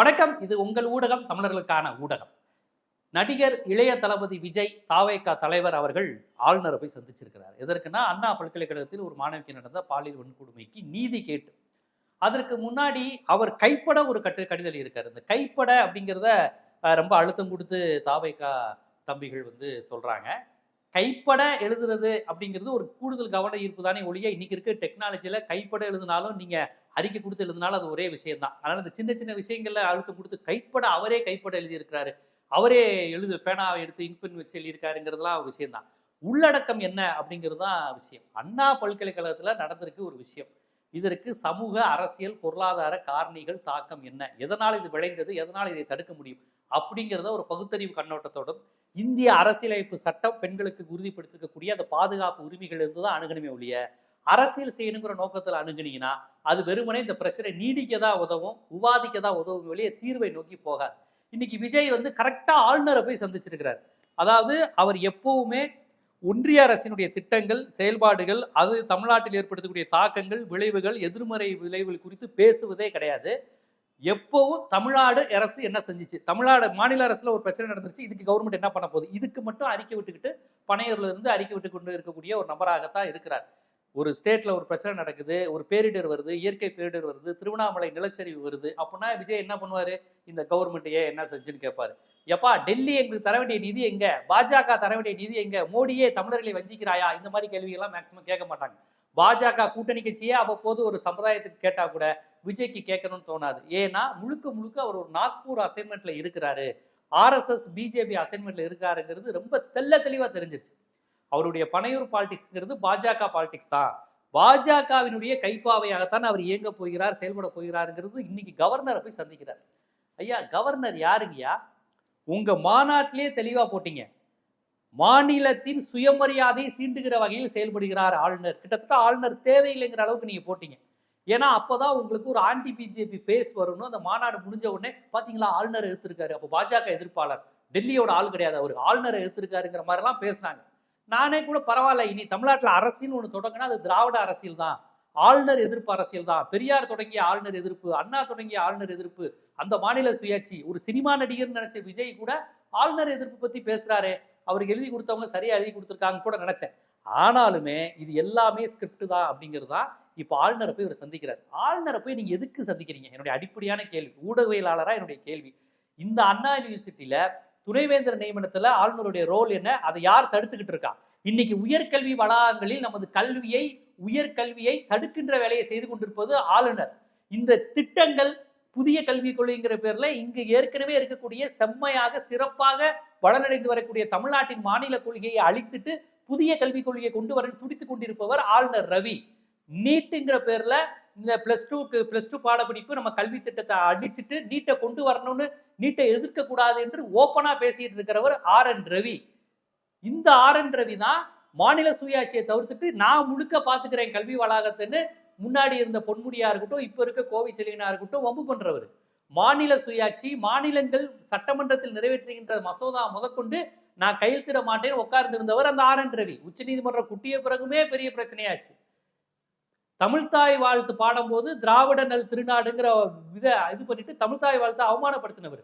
வணக்கம். இது உங்கள் ஊடகம் தமிழர்களுக்கான ஊடகம். நடிகர் இளைய தளபதி விஜய் தாவேகா தலைவர் அவர்கள் ஆளுநரை போய் சந்திச்சிருக்கிறார். எதற்குன்னா அண்ணா பல்கலைக்கழகத்தில் ஒரு மாணவிக்கு நடந்த பாலியல் வன்கொடுமைக்கு நீதி கேட்டு. அதற்கு முன்னாடி அவர் கைப்பட ஒரு கட்டு கடிதம் இருக்கார் இந்த கைப்பட அப்படிங்கிறத ரொம்ப அழுத்தம் கொடுத்து தாவேக்கா தம்பிகள் வந்து சொல்றாங்க. கைப்பட எழுதுறது அப்படிங்கிறது ஒரு கூடுதல் கவன ஈர்ப்பு தானே ஒழிய இன்னைக்கு இருக்க டெக்னாலஜியில் கைப்பட எழுதினாலும் நீங்கள் அறிக்கை கொடுத்து எழுதினாலும் அது ஒரே விஷயம் தான் அதனால் இந்த சின்ன சின்ன விஷயங்களில் அழுத்தம் கொடுத்து கைப்பட அவரே கைப்பட எழுதியிருக்கிறாரு. அவரே எழுது பேனாவை எடுத்து இன்பின் வச்சு எழுதியிருக்காருங்கிறதுலாம் ஒரு விஷயம் தான் உள்ளடக்கம் என்ன அப்படிங்கிறது தான் விஷயம். அண்ணா பல்கலைக்கழகத்தில் நடந்திருக்கு ஒரு விஷயம். இதற்கு சமூக அரசியல் பொருளாதார காரணிகள் தாக்கம் என்ன? எதனால் இது விளைந்தது? எதனால் இதை தடுக்க முடியும்? அப்படிங்கிறத ஒரு பகுத்தறிவு கண்ணோட்டத்தோடும் இந்திய அரசியலமைப்பு சட்டம் பெண்களுக்கு உறுதிப்படுத்திருக்கக்கூடிய அந்த பாதுகாப்பு உரிமைகள் இருந்து தான் அணுகணுமே ஒழிய அரசியல் செய்யணுங்கிற நோக்கத்தில் அணுகுனீங்கன்னா அது வெறுமனே இந்த பிரச்சனை நீடிக்க தான் உதவும் விவாதிக்க தான் உதவும் வெளியே தீர்வை நோக்கி போகாது. இன்னைக்கு விஜய் வந்து கரெக்டாக ஆளுநரை போய் சந்திச்சிருக்கிறார். அதாவது அவர் எப்பவுமே ஒன்றிய அரசினுடைய திட்டங்கள் செயல்பாடுகள் அது தமிழ்நாட்டில் ஏற்படுத்தக்கூடிய தாக்கங்கள் விளைவுகள் எதிர்மறை விளைவுகள் குறித்து பேசுவதே கிடையாது. எப்போவும் தமிழ்நாடு அரசு என்ன செஞ்சுச்சு? தமிழ்நாடு மாநில அரசுல ஒரு பிரச்சனை நடந்துருச்சு. இதுக்கு கவர்மெண்ட் என்ன பண்ண போகுது? இதுக்கு மட்டும் அறிக்கை விட்டுக்கிட்டு பனையூர்ல இருந்து அறிக்கை விட்டு கொண்டு இருக்கக்கூடிய ஒரு நபராகத்தான் இருக்கிறார். ஒரு ஸ்டேட்ல ஒரு பிரச்சனை நடக்குது ஒரு பேரிடர் வருது இயற்கை பேரிடர் வருது திருவண்ணாமலை நிலச்சரிவு வருது. அப்படின்னா விஜய் என்ன பண்ணுவாரு? இந்த கவர்மெண்ட் ஏன் என்ன செஞ்சுன்னு கேட்பாரு எப்பா டெல்லி எங்களுக்கு தர வேண்டிய நிதி எங்க? பாஜக தர வேண்டிய நிதி எங்க? மோடியே தமிழர்களை வஞ்சிக்கிறாயா? இந்த மாதிரி கேள்விகள்லாம் மேக்சிமம் கேட்க மாட்டாங்க. பாஜக கூட்டணி கட்சியே அவ்வப்போது ஒரு சமுதாயத்துக்கு கேட்டா கூட விஜய்க்கு கேட்கணும்னு தோணாது. ஏன்னா முழுக்க முழுக்க அவர் ஒரு நாக்பூர் அசைன்மெண்ட்ல இருக்கிறாரு. ஆர்எஸ்எஸ் பிஜேபி அசைன்மெண்ட்ல இருக்காருங்கிறது ரொம்ப தெள்ள தெளிவா தெரிஞ்சிருச்சு. அவருடைய பனையூர் பாலிடிக்ஸ்ங்கிறது பாஜக பாலிடிக்ஸ் தான். பாஜகவினுடைய கைப்பாவையாகத்தான் அவர் இயங்க போகிறார் செயல்பட போகிறாருங்கிறது இன்னைக்கு கவர்னரை போய் சந்திக்கிறார். ஐயா கவர்னர் யாருங்கய்யா? உங்க மாநாட்டிலேயே தெளிவா போட்டீங்க. மாநிலத்தின் சுயமரியாதையை சீண்டுகிற வகையில் செயல்படுகிறார் ஆளுநர். கிட்டத்தட்ட ஆளுநர் தேவையில்லைங்கிற அளவுக்கு நீங்க போட்டீங்க. ஏன்னா அப்போதான் உங்களுக்கு ஒரு ஆன்டி பிஜேபி ஃபேஸ் வரணும் அந்த மாநாடு முடிஞ்ச உடனே பார்த்தீங்களா ஆளுநர் எடுத்திருக்காரு. அப்போ பாஜக எதிர்ப்பாளர். டெல்லியோட ஆள் கிடையாது அவர். ஆளுநரை எடுத்திருக்காருங்கிற மாதிரிலாம் பேசுனாங்க. நானே கூட பரவாயில்ல இனி தமிழ்நாட்டில் அரசியல் ஒன்று தொடங்கினா அது திராவிட அரசியல் தான். ஆளுநர் எதிர்ப்பு அரசியல் தான். பெரியார் தொடங்கிய ஆளுநர் எதிர்ப்பு அண்ணா தொடங்கிய ஆளுநர் எதிர்ப்பு அந்த மாநில சுயாட்சி. ஒரு சினிமா நடிகர்னு நினைச்ச விஜய் கூட ஆளுநர் எதிர்ப்பு பத்தி பேசுறாரு. அவருக்கு எழுதி கொடுத்தவங்க சரியா எழுதி கொடுத்துருக்காங்க கூட நினைச்சேன். ஆனாலுமே இது எல்லாமே ஸ்கிரிப்ட் தான் அப்படிங்கிறது தான் இப்போ ஆளுநரை போய் இவர் சந்திக்கிறார். ஆளுநரை போய் நீங்கள் எதுக்கு சந்திக்கிறீங்க? என்னுடைய அடிப்படையான கேள்வி. ஊடகவியலாளராக என்னுடைய கேள்வி. இந்த அண்ணா யூனிவர்சிட்டியில துணைவேந்தர் நியமனத்துல ஆளுநருடைய ரோல் என்ன? அதை யார் தடுத்துக்கிட்டு இருக்கா? இன்னைக்கு உயர்கல்வி வளாகங்களில் நமது கல்வியை உயர்கல்வியை தடுக்கின்ற வேலையை செய்து கொண்டிருப்பது ஆளுநர். இந்த திட்டங்கள் புதிய கல்விக் கொள்கைங்கிற பேர்ல இங்கு ஏற்கனவே இருக்கக்கூடிய செம்மையாக சிறப்பாக வளனடைந்து வரக்கூடிய தமிழ்நாட்டின் மாநில கொள்கையை அழித்துட்டு புதிய கல்விக் கொள்கையை கொண்டு வர துடித்துக் கொண்டிருப்பவர் ஆளுநர் ரவி. நீட்டுங்கிற பேரில் இந்த ப்ளஸ் டூக்கு ப்ளஸ் டூ பாடப்பிடிப்பு நம்ம கல்வி திட்டத்தை அடிச்சுட்டு நீட்டை கொண்டு வரணும்னு நீட்டை எதிர்க்கக்கூடாது என்று ஓப்பனாக பேசிட்டு இருக்கிறவர் ஆர் என் ரவி. இந்த ஆர் என் ரவி தான் மாநில சுயாட்சியை தவிர்த்துட்டு நான் முழுக்க பார்த்துக்கிறேன் கல்வி வளாகத்துன்னு முன்னாடி இருந்த பொன்முடியா இருக்கட்டும் இப்போ இருக்க கோவை இருக்கட்டும் வம்பு பண்றவர். மாநில சுயாட்சி மாநிலங்கள் சட்டமன்றத்தில் நிறைவேற்றுகின்ற மசோதா முதற்கொண்டு நான் கையெழுத்திட மாட்டேன்னு உட்கார்ந்திருந்தவர் அந்த ஆர் என் ரவி. உச்சநீதிமன்றம் குட்டிய பிறகுமே பெரிய பிரச்சனையாச்சு. தமிழ்தாய் வாழ்த்து பாடும்போது திராவிட நல் திருநாடுங்கிற இதை இது பண்ணிட்டு தமிழ்தாய் வாழ்த்தை அவமானப்படுத்தினவர்.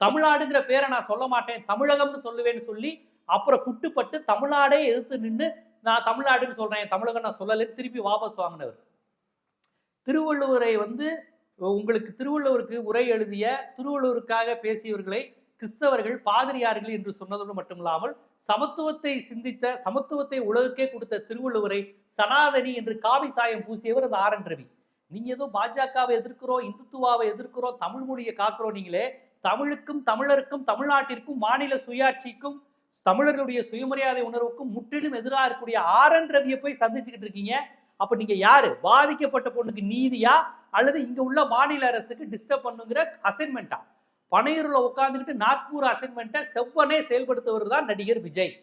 தமிழ்நாடுங்கிற பேரை நான் சொல்ல மாட்டேன். தமிழகம்னு சொல்லுவேன்னு சொல்லி அப்புறம் குட்டுப்பட்டு தமிழ்நாடே எதிர்த்து நின்று நான் தமிழ்நாடுன்னு சொல்றேன் தமிழகம் நான் சொல்லலைன்னு திருப்பி வாபஸ் வாங்கினவர். திருவள்ளுவரை வந்து உங்களுக்கு திருவள்ளுவருக்கு உரை எழுதிய திருவள்ளுவருக்காக பேசியவர்களை கிறிஸ்தவர்கள் பாதிரியார்கள் என்று சொன்னதோடு மட்டுமில்லாமல் சமத்துவத்தை சிந்தித்த சமத்துவத்தை உலகுக்கே கொடுத்த திருவள்ளுவரை சனாதனி என்று காவி சாயம் பூசியவர் அந்த ஆர் என் ரவி. நீங்க ஏதோ பாஜகவை எதிர்க்கிறோம் இந்துத்துவாவை எதிர்க்கிறோம் தமிழ் மொழியை காக்கிறோம் நீங்களே தமிழுக்கும் தமிழருக்கும் தமிழ்நாட்டிற்கும் மாநில சுயாட்சிக்கும் தமிழர்களுடைய சுயமரியாதை உணர்வுக்கும் முற்றிலும் எதிராக இருக்கக்கூடிய ஆர் என் ரவியை போய் சந்திச்சுக்கிட்டு இருக்கீங்க. அப்ப நீங்க யாரு? பாதிக்கப்பட்ட பொண்ணுக்கு நீதியா? அல்லது இங்க உள்ள மாநில அரசுக்கு டிஸ்டர்ப் பண்ணுங்கிற அசைன்மெண்டா பனையூரில் உட்காந்துக்கிட்டு நாக்பூர் அசைன்மெண்ட்டை செவ்வனே செயல்படுத்துவர் தான் நடிகர் விஜய்.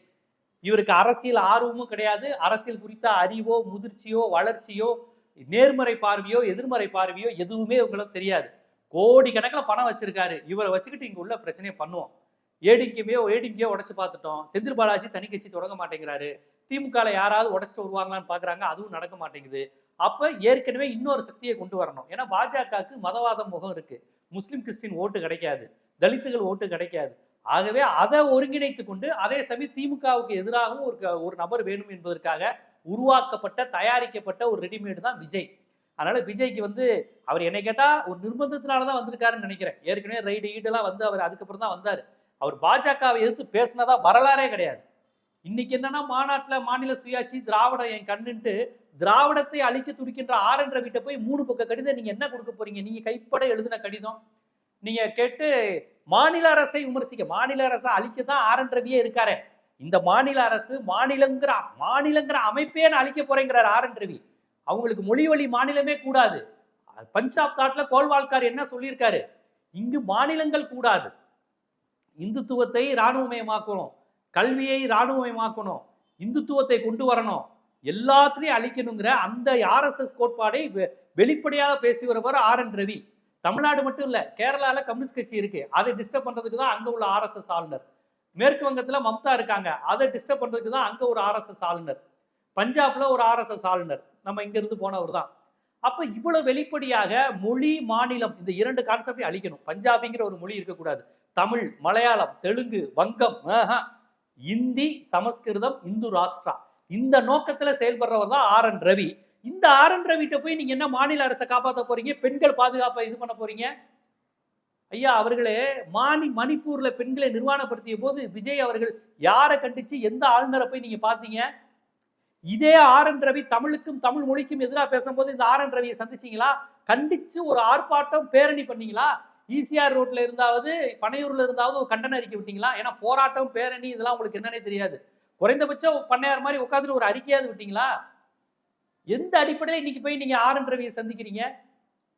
இவருக்கு அரசியல் ஆர்வமும் கிடையாது. அரசியல் குறித்த அறிவோ முதிர்ச்சியோ வளர்ச்சியோ நேர்மறை பார்வையோ எதிர்மறை பார்வையோ எதுவுமே உங்களுக்கு தெரியாது. கோடி கணக்கில் பணம் வச்சிருக்காரு. இவரை வச்சுக்கிட்டு இங்கே உள்ள பிரச்சனையை பண்ணுவோம். ஏடிங்கியோ ஏடிங்கியோ உடச்சு பார்த்துட்டோம். செந்தில் பாலாஜி தனி கட்சி தொடங்க மாட்டேங்கிறாரு. திமுகவில் யாராவது உடச்சிட்டு வருவாங்களான்னு பார்க்குறாங்க அதுவும் நடக்க மாட்டேங்குது. அப்போ ஏற்கனவே இன்னொரு சக்தியை கொண்டு வரணும். ஏன்னா பாஜகவுக்கு மதவாதம் முகம் இருக்குது முஸ்லிம் கிறிஸ்டின் ஓட்டு கிடைக்காது தலித்துகள் ஓட்டு கிடைக்காது. ஆகவே அதை ஒருங்கிணைத்து கொண்டு அதே சமயம் திமுகவுக்கு எதிராகவும் ஒரு க- ஒரு நபர் வேணும் என்பதற்காக உருவாக்கப்பட்ட தயாரிக்கப்பட்ட ஒரு ரெடிமேடு தான் விஜய். அதனால விஜய்க்கு வந்து அவர் என்னை கேட்டால் ஒரு நிர்பந்தத்தினால தான் வந்திருக்காருன்னு நினைக்கிறேன். ஏற்கனவே ரைடு ஈடெல்லாம் வந்து அவர் அதுக்கப்புறம் தான் வந்தார். அவர் பாஜகவை எதிர்த்து பேசினதா வரலாறே கிடையாது. இன்னைக்கு என்னன்னா மாநாட்டில் மாநில சுயாட்சி திராவிடம் என் கண்ணுன்ட்டு திராவிடத்தை அழிக்க துடிக்கின்ற ஆர் என்ற வீட்டை போய் மூணு பக்க கடிதம் நீங்க என்ன கொடுக்க போறீங்க? நீங்க கைப்பட எழுதின கடிதம். நீங்க கேட்டு மாநில அரசை விமர்சிக்க மாநில அரசை அழிக்க தான் ஆர் என் ரவியே இருக்காரு. இந்த மாநில அரசு மாநிலங்கிற மாநிலங்கிற அமைப்பே நான் அழிக்க போறேங்கிறார் ஆர் என் ரவி. அவங்களுக்கு மொழி வழி மாநிலமே கூடாது. பஞ்சாப் தாட்ல கோல்வால்கார் என்ன சொல்லியிருக்காரு? இங்கு மாநிலங்கள் கூடாது. இந்துத்துவத்தை இராணுவமயமாக்கணும். கல்வியை இராணுவமயமாக்கணும். இந்துத்துவத்தை கொண்டு வரணும். எல்லாத்திலையும் அழிக்கணுங்கிற அந்த ஆர்எஸ்எஸ் கோட்பாடை வெ- வெளிப்படையாக பேசி வருவார் ஆர் என் ரவி தமிழ்நாடு மட்டும் இல்லை கேரளாவில் கம்யூனிஸ்ட் கட்சி இருக்கு. அதை டிஸ்டர்ப் பண்ணுறதுக்கு தான் அங்கே உள்ள ஆர்எஸ்எஸ் ஆளுநர். மேற்கு வங்கத்தில் மம்தா இருக்காங்க. அதை டிஸ்டர்ப் பண்ணுறதுக்கு தான் அங்கே ஒரு ஆர்எஸ்எஸ் ஆளுநர். பஞ்சாப்ல ஒரு ஆர்எஸ்எஸ் ஆளுநர். நம்ம இங்கேருந்து போனவர் தான். அப்போ இவ்வளோ வெளிப்படையாக மொழி மாநிலம் இந்த இரண்டு கான்செப்டையும் அழிக்கணும். பஞ்சாபிங்கிற ஒரு மொழி இருக்கக்கூடாது. தமிழ் மலையாளம் தெலுங்கு வங்கம் இந்தி சமஸ்கிருதம் இந்து ராஷ்டிரா. இந்த நோக்கத்துல செயல்படுறவர் தான் ஆர் என் ரவி. இந்த ஆர் என் ரவிட்ட போய் நீங்க என்ன மாநில அரசை காப்பாத்த போறீங்க? பெண்கள் பாதுகாப்பை இது பண்ண போறீங்க? ஐயா அவர்களே மானி மணிப்பூர்ல பெண்களை நிர்வாணப்படுத்திய போது விஜய் அவர்கள் யாரை கண்டிச்சு எந்த ஆளுநரை போய் நீங்க பாத்தீங்க இதே ஆர் என் ரவி தமிழுக்கும் தமிழ் மொழிக்கும் எதிராக பேசும்போது இந்த ஆர் என் ரவியை சந்திச்சீங்களா? கண்டிச்சு ஒரு ஆர்ப்பாட்டம் பேரணி பண்ணீங்களா? ஈசிஆர் ரோட்ல இருந்தாவது பனையூர்ல இருந்தாவது ஒரு கண்டன அறிக்கை விட்டீங்களா? ஏன்னா போராட்டம் பேரணி இதெல்லாம் உங்களுக்கு என்னன்னே தெரியாது. குறைந்தபட்சம் பண்ணையார் மாதிரி உட்காந்துட்டு ஒரு அறிக்கையாவது விட்டீங்களா? எந்த அடிப்படையில் இன்னைக்கு போய் நீங்கள் ஆர் ரவியை சந்திக்கிறீங்க?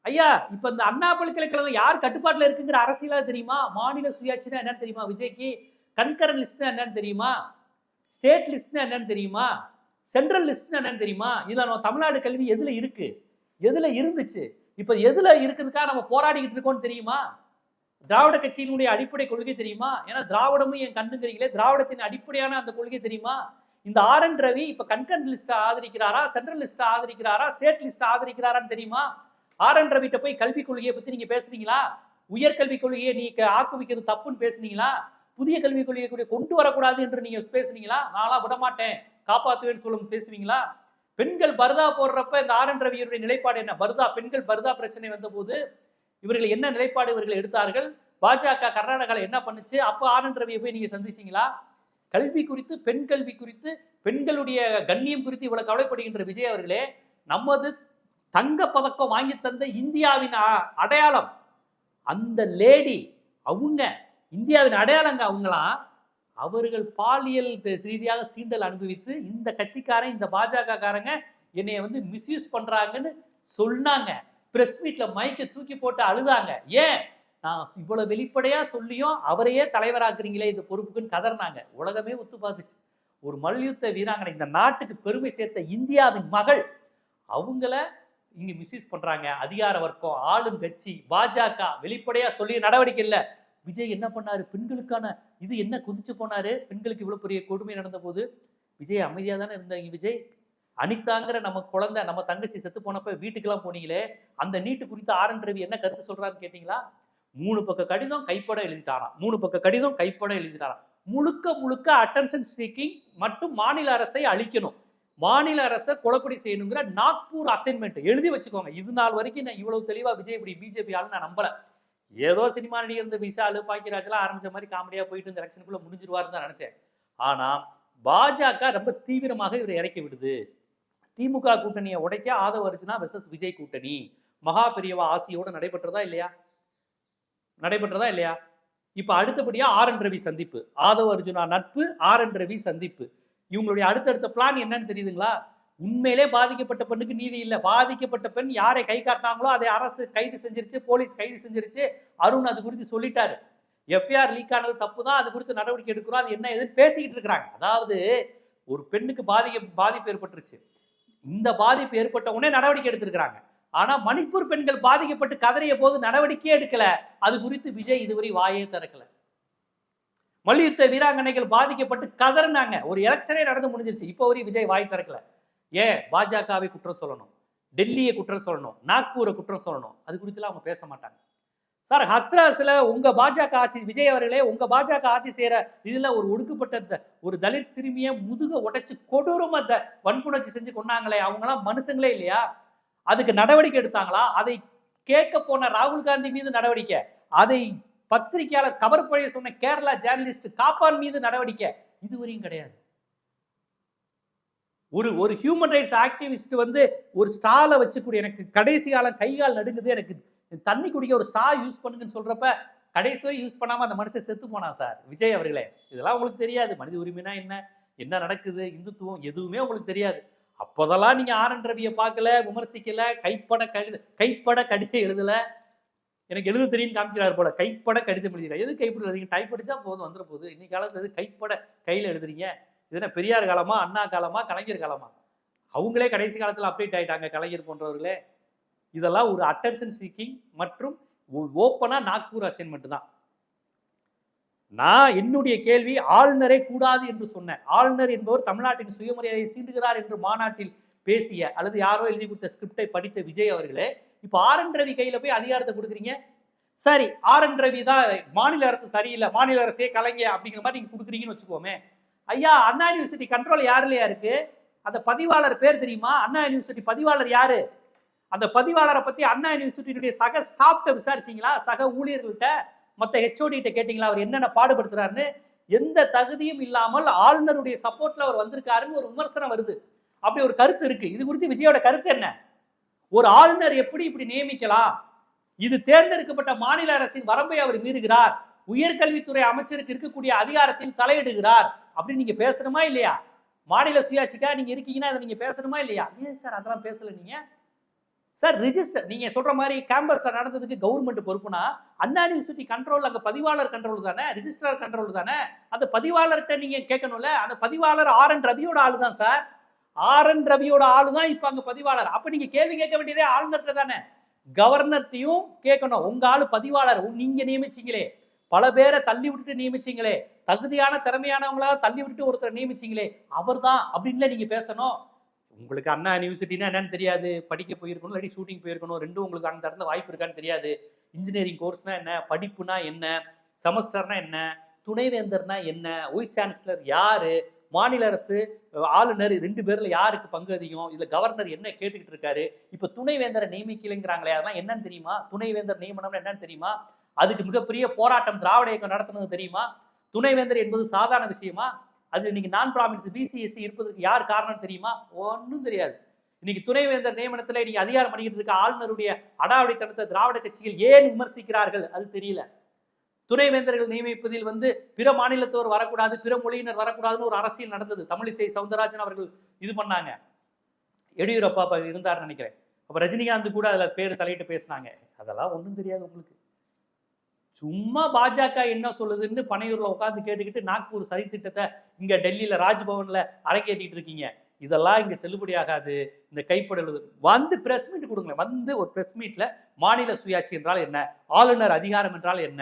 ஐயா இப்போ இந்த அண்ணா பல்கலைக்கழகம் யார் கட்டுப்பாட்டில் இருக்குங்கிற அரசியலாக தெரியுமா? மாநில சுயாட்சினா என்னன்னு தெரியுமா விஜய்க்கு? கண்கரன் லிஸ்ட்னா என்னன்னு தெரியுமா? ஸ்டேட் லிஸ்ட்னா என்னன்னு தெரியுமா? சென்ட்ரல் லிஸ்ட்னா என்னன்னு தெரியுமா? இதில் நம்ம தமிழ்நாடு கல்வி எதில் இருக்குது எதில் இருந்துச்சு? இப்போ எதில் இருக்குதுக்காக நம்ம போராடிக்கிட்டு இருக்கோம்னு தெரியுமா? திராவிட கட்சியினுடைய அடிப்படை கொள்கை தெரியுமா? ஏன்னா திராவிடமும் என் கண்ணுங்கிறீங்களே திராவிடத்தின் அடிப்படையான அந்த கொள்கை தெரியுமா? இந்த ஆர் என் ரவி இப்ப கண்கன் லிஸ்ட் ஆதரிக்கிறாரா? சென்ட்ரல் லிஸ்ட் ஆதரிக்கிறாரா? ஸ்டேட் லிஸ்ட் ஆதரிக்கிறாரான்னு தெரியுமா? ஆர் என் ரவிட்ட போய் கல்விக் கொள்கையை பத்தி நீங்க பேசுனீங்களா? உயர்கல்விக் கொள்கையை நீங்க ஆக்குவிக்கிறது தப்புன்னு பேசுனீங்களா? புதிய கல்விக் கொள்கையை கூட கொண்டு வரக்கூடாது என்று நீங்க பேசுனீங்களா? நான்லாம் விட மாட்டேன் காப்பாத்துவேன்னு சொல்லும் பேசுவீங்களா? பெண்கள் பர்தா போடுறப்ப இந்த ஆர் என் ரவியுடைய நிலைப்பாடு என்ன? பர்தா பெண்கள் பர்தா பிரச்சனை வந்தபோது இவர்கள் என்ன நிலைப்பாடு இவர்கள் எடுத்தார்கள்? பாஜக கர்நாடகாவில் என்ன பண்ணுச்சு? அப்போ ஆனந்த் ரவியை போய் நீங்கள் சந்திச்சீங்களா? கல்வி குறித்து பெண் கல்வி குறித்து பெண்களுடைய கண்ணியம் குறித்து இவ்வளவு கவலைப்படுகின்ற விஜய் அவர்களே நமது தங்க பதக்கம் வாங்கி தந்த இந்தியாவின் அடையாளம் அந்த லேடி அவங்க இந்தியாவின் அடையாளங்க அவங்களாம் அவர்கள் பாலியல் ரீதியாக சீண்டல் அனுபவித்து இந்த கட்சிக்காரன் இந்த பாஜக காரங்க என்னைய வந்து மிஸ்யூஸ் பண்றாங்கன்னு சொன்னாங்க. பிரஸ் மீட்டில் மைக்கை தூக்கி போட்டு அழுதாங்க. ஏன்? நான் இவ்வளோ வெளிப்படையாக சொல்லியும் அவரையே தலைவராக்குறீங்களே இந்த பொறுப்புக்குன்னு கதறினாங்க. உலகமே ஒத்து பார்த்துச்சு. ஒரு மல்யுத்த வீராங்கனை இந்த நாட்டுக்கு பெருமை சேர்த்த இந்தியாவின் மகள் அவங்கள இங்கே மிஸ்யூஸ் பண்ணுறாங்க அதிகார வர்க்கம் ஆளும் கட்சி பாஜக வெளிப்படையாக சொல்லி நடவடிக்கை இல்லை. விஜய் என்ன பண்ணாரு? பெண்களுக்கான இது என்ன குதிச்சு போனாரு? பெண்களுக்கு இவ்வளோ பெரிய கொடுமை நடந்த போது விஜய் அமைதியாக தானே இருந்தாங்க விஜய்? அனிதாங்கிற நம்ம குழந்தை நம்ம தங்கச்சி செத்து போனப்ப வீட்டுக்கெல்லாம் போனீங்களே அந்த நீட்டு குறித்து ஆர் என் ரவி என்ன கருத்து சொல்றான்னு கேட்டீங்களா? மூணு பக்க கடிதம் கைப்பட எழுதிட்டாராம். மூணு பக்க கடிதம் கைப்பட எழுதிட்டாராம். முழுக்க முழுக்க அட்டென்ஷன் ஸ்பீக்கிங் மற்றும் மாநில அரசை அழிக்கணும். மாநில அரசை குழப்படி செய்யணுங்கிற நாக்பூர் அசைன்மெண்ட் எழுதி வச்சுக்கோங்க. இது நாள் வரைக்கும் நான் இவ்வளவு தெளிவா விஜய் இப்படி பிஜேபி ஆளு நான் நம்பல. ஏதோ சினிமா நடிகர் இந்த விஷாலு பாக்கியராஜ்லாம் ஆரம்பிச்ச மாதிரி காமெடியா போயிட்டு இந்த எலெக்ஷனுக்குள்ள முடிஞ்சிருவாருன்னு தான் நினைச்சேன். ஆனா பாஜக ரொம்ப தீவிரமாக இவரை இறக்கி விடுது. திமுக கூட்டணியை உடைக்க ஆதவ அர்ஜுனா வெர்சஸ் விஜய் கூட்டணி. மகா பெரியவா ஆசியோட நடைபெற்றதா இல்லையா? நடைபெற்றதா இல்லையா? இப்ப அடுத்தபடியா ஆர் என் ரவி சந்திப்பு. ஆதவ அர்ஜுனா நட்பு ஆர் என் ரவி சந்திப்பு. இவங்களுடைய அடுத்தடுத்த பிளான் என்னன்னு தெரியுதுங்களா? உண்மையிலே பாதிக்கப்பட்ட பெண்ணுக்கு நீதி இல்லை. பாதிக்கப்பட்ட பெண் யாரை கை காட்டினாங்களோ அதை அரசு கைது செஞ்சிருச்சு போலீஸ் கைது செஞ்சிருச்சு. அருண் அது குறித்து சொல்லிட்டாரு. எஃப்ஐஆர் லீக் ஆனது தப்பு தான் அது குறித்து நடவடிக்கை எடுக்கிறோம். அது என்ன ஏதுன்னு பேசிக்கிட்டு இருக்கிறாங்க. அதாவது ஒரு பெண்ணுக்கு பாதிக்க பாதிப்பு ஏற்பட்டுருச்சு. இந்த பாதிப்பு ஏற்பட்ட உடனே நடவடிக்கை எடுத்திருக்கிறாங்க. ஆனா மணிப்பூர் பெண்கள் பாதிக்கப்பட்டு கதறிய போது நடவடிக்கையே எடுக்கல. அது குறித்து விஜய் இதுவரை வாயே திறக்கல. மல்யுத்த வீராங்கனைகள் பாதிக்கப்பட்டு கதறினாங்க. ஒரு எலெக்ஷனே நடந்து முடிஞ்சிருச்சு. இப்போ வரையும் விஜய் வாய் திறக்கல. ஏன்? பாஜகவை குற்றம் சொல்லணும். டெல்லியை குற்றம் சொல்லணும். நாக்பூரை குற்றம் சொல்லணும். அது குறித்துலாம் அவங்க பேச மாட்டாங்க. சார் ஹத்ராஸ்ல உங்க பாஜக ஆட்சி விஜய் அவர்களே உங்க பாஜக ஆட்சி செய்யற இதுல ஒரு ஒடுக்கப்பட்ட ஒரு தலித் சிறுமிய முதுக உடைச்சு கொடூரமாக த வன்புணர்ச்சி செஞ்சு கொண்டாங்களே அவங்களாம் மனுஷங்களே இல்லையா? அதுக்கு நடவடிக்கை எடுத்தாங்களா? அதை கேட்க போன ராகுல் காந்தி மீது நடவடிக்கை. அதை பத்திரிகையாளர் கவர் பழைய சொன்ன கேரளா ஜேர்னலிஸ்ட் காப்பான் மீது நடவடிக்கை. இதுவரையும் கிடையாது. ஒரு ஒரு ஹியூமன் ரைட்ஸ் ஆக்டிவிஸ்ட் வந்து ஒரு ஸ்டாலை வச்சுக்கூடிய எனக்கு கடைசி காலம் கை கால் நடுங்குது எனக்கு தண்ணி குடிக்க ஒரு ஸ்டா யூஸ் பண்ணுங்கன்னு சொல்கிறப்ப கடைசி வரை யூஸ் பண்ணாமல் அந்த மனுஷன் செத்து போனான் சார் விஜய் அவர்களே இதெல்லாம் உங்களுக்கு தெரியாது. மனித உரிமைனா என்ன? என்ன நடக்குது? இந்துத்துவம் எதுவுமே உங்களுக்கு தெரியாது. அப்போதெல்லாம் நீங்கள் ஆர் என் ரவியை பார்க்கல விமர்சிக்கல கைப்பட கடித கைப்பட கடிதம் எழுதலை. எனக்கு எழுத தெரியும் காமிக்கிறார் போல. கைப்பட கடிதம் எழுதுறீங்க எது கைப்பட எழுதுறீங்க? டைப் அடிச்சா போதும் வந்துட போகுது இன்னைக்கு காலத்துல எது கைப்பட கையில் எழுதுறீங்க? இதுனா பெரியார் காலமா அண்ணா காலமா கலைஞர் காலமா? அவங்களே கடைசி காலத்தில் அப்டேட் ஆயிட்டாங்க கலைஞர் போன்றவர்களே. இதெல்லாம் ஒரு அட்டென்ஷன் சீக்கிங் மற்றும் ஓப்பனாக நாக்பூர் அசைன்மெண்ட் தான். நான் என்னுடைய கேள்வி ஆளுநரே கூடாது என்று சொன்னேன். ஆளுநர் என்பவர் தமிழ்நாட்டின் சுயமரியாதையை சீண்டுகிறார் என்று மாநாட்டில் பேசிய அல்லது யாரோ எழுதி கொடுத்த ஸ்கிரிப்டை படித்த விஜய் அவர்களே இப்போ ஆர் என் ரவி கையில் போய் அதிகாரத்தை கொடுக்குறீங்க? சரி ஆர் என் ரவி தான் மாநில அரசு சரியில்லை மாநில அரசே கலைங்க அப்படிங்கிற மாதிரி நீங்கள் கொடுக்குறீங்கன்னு வச்சுக்கோமே. ஐயா அண்ணா யூனிவர்சிட்டி கண்ட்ரோல் யாருலையா இருக்கு? அந்த பதிவாளர் பேர் தெரியுமா? அண்ணா யூனிவர்சிட்டி பதிவாளர் யாரு? அந்த பதிவாளரை பத்தி அண்ணா யூனிவர்சிட்டியுடைய சக ஸ்டாஃப்ட விசாரிச்சீங்களா? சக ஊழியர்கள்ட்ட? மத்த ஹெச்ஓடி கிட்ட கேட்டீங்களா? அவர் என்னென்ன பாடுபடுத்துறாருன்னு? எந்த தகுதியும் இல்லாமல் ஆளுநருடைய சப்போர்ட்ல அவர் வந்திருக்காருன்னு ஒரு விமர்சனம் வருது. அப்படி ஒரு கருத்து இருக்கு. இது குறித்து விஜயோட கருத்து என்ன? ஒரு ஆளுநர் எப்படி இப்படி நியமிக்கலாம்? இது தேர்ந்தெடுக்கப்பட்ட மாநில அரசின் வரம்பை அவர் மீறுகிறார். உயர்கல்வித்துறை அமைச்சருக்கு இருக்கக்கூடிய அதிகாரத்தில் தலையிடுகிறார். அப்படின்னு நீங்க பேசணுமா இல்லையா? மாநில சுயாட்சிக்கா நீங்க இருக்கீங்கன்னா அதை நீங்க பேசணுமா இல்லையா? ஏன் சார் அதெல்லாம் பேசல நீங்க. சார் ரிஜிஸ்டர் நீங்க சொல்ற மாதிரி கேம்பஸ்ல நடந்ததுக்கு கவர்மெண்ட் பொறுப்புனா அண்ணா யூனிவர்சிட்டி கண்ட்ரோல் அங்க பதிவாளர் கண்ட்ரோல் தானே? ரிஜிஸ்ட்ரார் கண்ட்ரோல் தானே? அந்த பதிவாளர்கிட்ட நீங்க கேட்கணும்ல அந்த பதிவாளர் ஆர் என் ரவியோட ஆளு தான் சார் ஆர் என் ரவியோட ஆளு தான் இப்ப அங்க பதிவாளர். அப்ப நீங்க கேள்வி கேட்க வேண்டியதே ஆளுநர்கிட்ட தானே? கவர்னர்ட்டையும் கேட்கணும். உங்க ஆளு பதிவாளர். நீங்கள் நீங்க நியமிச்சீங்களே. பல பேரை தள்ளி விட்டுட்டு நியமிச்சீங்களே. தகுதியான திறமையானவங்களா தள்ளி விட்டுட்டு ஒருத்தர் நியமிச்சீங்களே. அவர்தான் அப்படின்ல நீங்க பேசணும். உங்களுக்கு அண்ணா யூனிவர்சிட்டினா என்னன்னு தெரியாது. படிக்க போயிருக்கணும் இல்லாட்டி ஷூட்டிங் போயிருக்கணும். ரெண்டும் உங்களுக்கு அந்த இடத்துல வாய்ப்பு இருக்கான்னு தெரியாது. இன்ஜினியரிங் கோர்ஸ்னா என்ன? படிப்புனா என்ன? செமஸ்டர்னா என்ன? துணைவேந்தர்னா என்ன? வைஸ் சான்சலர் யாரு? மாநில அரசு ஆளுநர் ரெண்டு பேர்ல யாருக்கு பங்கு அதிகம்? இதுல கவர்னர் என்ன கேட்டுக்கிட்டு இருக்காரு? இப்ப துணைவேந்தரை நியமிக்கலைங்கிறாங்களே அதெல்லாம் என்னன்னு தெரியுமா? துணைவேந்தர் நியமனம்னு என்னன்னு தெரியுமா? அதுக்கு மிகப்பெரிய போராட்டம் திராவிட இயக்கம் நடத்துனது தெரியுமா? துணைவேந்தர் என்பது சாதாரண விஷயமா? அது இன்னைக்கு நான் ப்ராஃபிட்ஸ் பிசிஎஸ்சி இருப்பதற்கு யார் காரணம் தெரியுமா? ஒன்றும் தெரியாது. இன்னைக்கு துணைவேந்தர் நியமனத்தில் இன்னைக்கு அதிகாரம் பண்ணிக்கிட்டு இருக்க ஆளுநருடைய அடாவடித்தனத்தை திராவிட கட்சிகள் ஏன் விமர்சிக்கிறார்கள்? அது தெரியல. துணைவேந்தர்கள் நியமிப்பதில் வந்து பிற மாநிலத்தோர் வரக்கூடாது பிற மொழியினர் வரக்கூடாதுன்னு ஒரு அரசியல் நடந்தது. தமிழிசை சவுந்தரராஜன் அவர்கள் இது பண்ணாங்க. எடியூரப்பா அப்ப நினைக்கிறேன். அப்போ ரஜினிகாந்த் கூட அதில் பேர் தலையிட்டு பேசினாங்க. அதெல்லாம் ஒன்றும் தெரியாது உங்களுக்கு. சும்மா பாஜக என்ன சொல்லுதுன்னு பனையூர்ல உட்காந்து கேட்டுக்கிட்டு நாக்பூர் சதி திட்டத்தை இங்க டெல்லியில ராஜ்பவன்ல அரங்கேற்றிட்டு இருக்கீங்க. இதெல்லாம் இங்க செல்லுபடி ஆகாது. இந்த கைப்படல் வந்து பிரஸ் மீட் கொடுங்க வந்து ஒரு பிரஸ் மீட்ல மாநில சுயாட்சி என்றால் என்ன? ஆளுநர் அதிகாரம் என்றால் என்ன?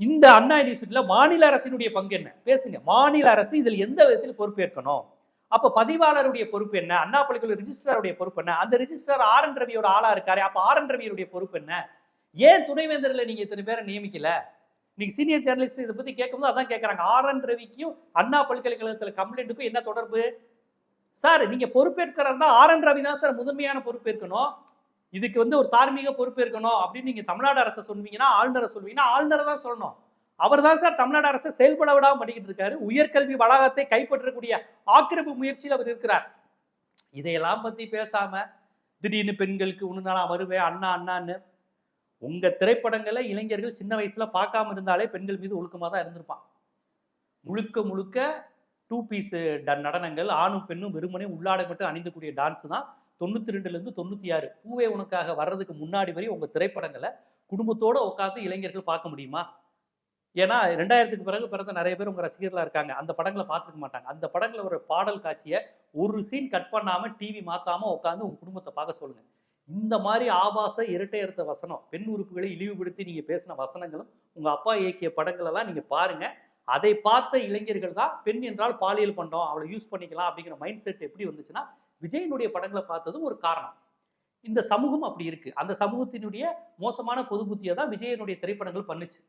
இந்த அண்ணா யூனிவர்சிட்டியில மாநில அரசினுடைய பங்கு என்ன? பேசுங்க. மாநில அரசு இதில் எந்த விதத்தில் பொறுப்பேற்கணும்? அப்ப பதிவாளருடைய பொறுப்பு என்ன? அண்ணா பல்கலைக்கழக ரிஜிஸ்ட்ராருடைய பொறுப்பு என்ன? அந்த ரிஜிஸ்டர் ஆர் என் ரவியோட ஆளா இருக்காரு. அப்ப ஆர் என் ரவியுடைய பொறுப்பு என்ன? ஏன் துணைவேந்தரில் நீங்கள் இத்தனை பேரை நியமிக்கல? நீங்க சீனியர் ஜேர்னலிஸ்ட் இதை பற்றி கேட்கும்போது அதான் கேட்குறாங்க. ஆர். என். ரவிக்கும் அண்ணா பல்கலைக்கழகத்தில் கம்ப்ளைண்ட்டுக்கும் என்ன தொடர்பு? சார் நீங்கள் பொறுப்பேற்கிறாருந்தா ஆர். என். ரவி தான் சார். முதன்மையான பொறுப்பேற்கணும். இதுக்கு வந்து ஒரு தார்மீக பொறுப்பேற்கணும் அப்படின்னு நீங்கள் தமிழ்நாடு அரசை சொல்வீங்கன்னா ஆளுநரை சொல்வீங்கன்னா ஆளுநரை தான் சொல்லணும். அவர் தான் சார் தமிழ்நாடு அரசை செயல்பட விடாம பண்ணிக்கிட்டு இருக்காரு. உயர்கல்வி வளாகத்தை கைப்பற்றக்கூடிய ஆக்கிரமிப்பு முயற்சியில் அவர் இருக்கிறார். இதையெல்லாம் பற்றி பேசாமல் திடீர்னு பெண்களுக்கு ஒன்று நான் வருவேன் அண்ணா அண்ணான்னு உங்க திரைப்படங்களை இளைஞர்கள் சின்ன வயசுல பார்க்காம இருந்தாலே பெண்கள் மீது ஒழுக்கமா தான் இருந்திருப்பான் முழுக்க முழுக்க டூ பீஸ் நடனங்கள் ஆணும் பெண்ணும் வெறுமனே உள்ளாடை மட்டும் அணிந்தக்கூடிய டான்ஸ் தான் தொண்ணூத்தி ரெண்டுல இருந்து தொண்ணூத்தி ஆறு. பூவே உனக்காக வர்றதுக்கு முன்னாடி வரை உங்க திரைப்படங்களை குடும்பத்தோட உட்காந்து இளைஞர்கள் பார்க்க முடியுமா? ஏன்னா ரெண்டாயிரத்துக்கு பிறகு பிறந்த நிறைய பேர் உங்க ரசிகர்களா இருக்காங்க. அந்த படங்களை பார்த்துக்க மாட்டாங்க. அந்த படங்களை ஒரு பாடல் காட்சியை ஒரு சீன் கட் பண்ணாம டிவி மாத்தாம உட்காந்து உங்க குடும்பத்தை பார்க்க சொல்லுங்க. இந்த மாதிரி ஆபாச இரட்டை அர்த்த வசனம் பெண் உறுப்புகளை இழிவுபடுத்தி நீங்கள் பேசின வசனங்களும் உங்கள் அப்பா இயக்கிய படங்களெல்லாம் நீங்கள் பாருங்கள் அதை பார்த்த இளைஞர்கள் தான் பெண் என்றால் பாலியல் பண்ணோம் அவளை யூஸ் பண்ணிக்கலாம் அப்படிங்கிற மைண்ட் செட் எப்படி வந்துச்சுன்னா விஜயனுடைய படங்களை பார்த்ததும் ஒரு காரணம். இந்த சமூகம் அப்படி இருக்கு. அந்த சமூகத்தினுடைய மோசமான பொது புத்தியை தான் விஜயனுடைய திரைப்படங்கள் பண்ணுச்சு.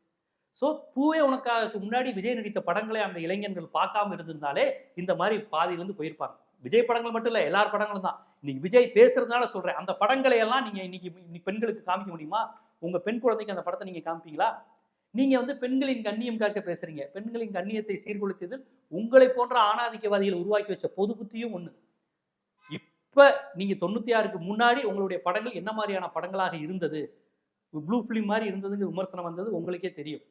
ஸோ பூவே உனக்காக முன்னாடி விஜய் நடித்த படங்களை அந்த இளைஞர்கள் பார்க்காம இருந்திருந்தாலே இந்த மாதிரி பாதியிலேருந்து போயிருப்பாங்க. விஜய் படங்கள் மட்டும் இல்லை எல்லார் படங்களும் தான். இன்னைக்கு விஜய் பேசுறதுனால சொல்றேன். அந்த படங்களை எல்லாம் நீங்க இன்னைக்கு பெண்களுக்கு காமிக்க முடியுமா? உங்க பெண் குழந்தைக்கு அந்த படத்தை நீங்க காமிப்பீங்களா? நீங்க வந்து பெண்களின் கண்ணியம் காக்க பேசுறீங்க. பெண்களின் கண்ணியத்தை சீர்குலைத்ததில் உங்களை போன்ற ஆணாதிக்கவாதிகள் உருவாக்கி வச்ச பொது புத்தியும் ஒண்ணு. இப்ப நீங்க தொண்ணூத்தி ஆறுக்கு முன்னாடி உங்களுடைய படங்கள் என்ன மாதிரியான படங்களாக இருந்தது? ப்ளூ ஃபிலிம் மாதிரி இருந்ததுங்கிற விமர்சனம் வந்தது உங்களுக்கே தெரியும்.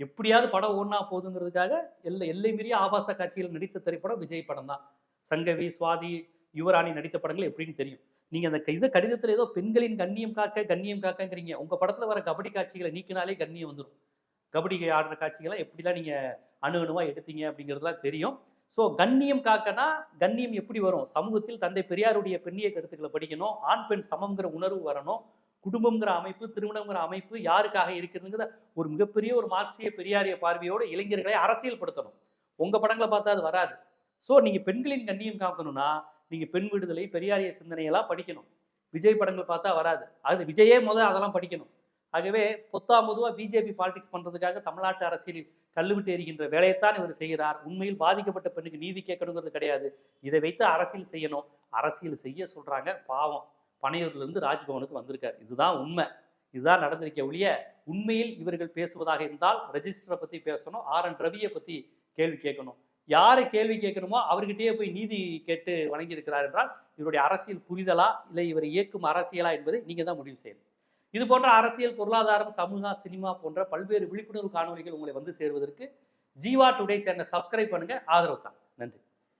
எப்படியாவது படம் ஒன்றா போதுங்கிறதுக்காக எல்லை எல்லை மீறிய ஆபாச காட்சியில் நடித்த திரைப்படம் விஜய் படம் தான் சங்கவி சுவாதி யுவராணி நடித்த படங்கள் எப்படின்னு தெரியும். நீங்க அந்த க- இதை கடிதத்துல ஏதோ பெண்களின் கண்ணியம் காக்க கண்ணியம் காக்கங்கிறீங்க. உங்க படத்துல வர கபடி காட்சிகளை நீக்கினாலே கண்ணியம் வந்துடும் கபடி ஆடுற காட்சிகளை எப்படிலாம் நீங்க அணு அணுவா எடுத்தீங்க அப்படிங்கிறதுலாம் தெரியும். ஸோ கண்ணியம் காக்கனா கண்ணியம் எப்படி வரும்? சமூகத்தில் தந்தை பெரியாருடைய பெண்ணிய கருத்துக்களை படிக்கணும். ஆண் பெண் சமங்கிற உணர்வு வரணும். குடும்பம்ங்கிற அமைப்பு திருமணம்ங்கிற அமைப்பு யாருக்காக இருக்குதுங்கிற ஒரு மிகப்பெரிய ஒரு மார்க்சிய பெரியாரிய பார்வையோடு இளைஞர்களை அரசியல் படுத்தணும் உங்க படங்களை பார்த்தா அது வராது. ஸோ நீங்க பெண்களின் கண்ணியம் காக்கணும்னா நீங்கள் பெண் விடுதலை பெரியாரிய சிந்தனையெல்லாம் படிக்கணும். விஜய் படங்கள் பார்த்தா வராது. அது விஜயே முதல் அதெல்லாம் படிக்கணும். ஆகவே பொத்தா பொதுவாக பிஜேபி பாலிடிக்ஸ் பண்ணுறதுக்காக தமிழ்நாட்டு அரசியலில் கல்லுவிட்டு எறிகின்ற வேலையைத்தான் இவர் செய்கிறார். உண்மையில் பாதிக்கப்பட்ட பெண்ணுக்கு நீதி கேட்கணுங்கிறது கிடையாது. இதை வைத்து அரசியல் செய்யணும். அரசியல் செய்ய சொல்கிறாங்க பாவம். பனையூர்லேருந்து ராஜ்பவனுக்கு வந்திருக்கார். இதுதான் உண்மை. இதுதான் நடந்திருக்க ஒழிய உண்மையில் இவர்கள் பேசுவதாக இருந்தால் ரெஜிஸ்டரை பற்றி பேசணும். ஆர் என் ரவியை பற்றி கேள்வி கேட்கணும். யாரை கேள்வி கேட்கணுமோ அவர்கிட்டயே போய் நீதி கேட்டு வழங்கியிருக்கிறார் என்றால் இவருடைய அரசியல் புரிதலா இல்லை இவர் இயக்கும் அரசியலா என்பதை நீங்க தான் முடிவு செய்யணும். இது போன்ற அரசியல் பொருளாதாரம் சமூக சினிமா போன்ற பல்வேறு விழிப்புணர்வு காணொளிகள் உங்களை வந்து சேருவதற்கு ஜீவா டுடே சேனலை சப்ஸ்கிரைப் பண்ணுங்க. ஆதரவு தான். நன்றி.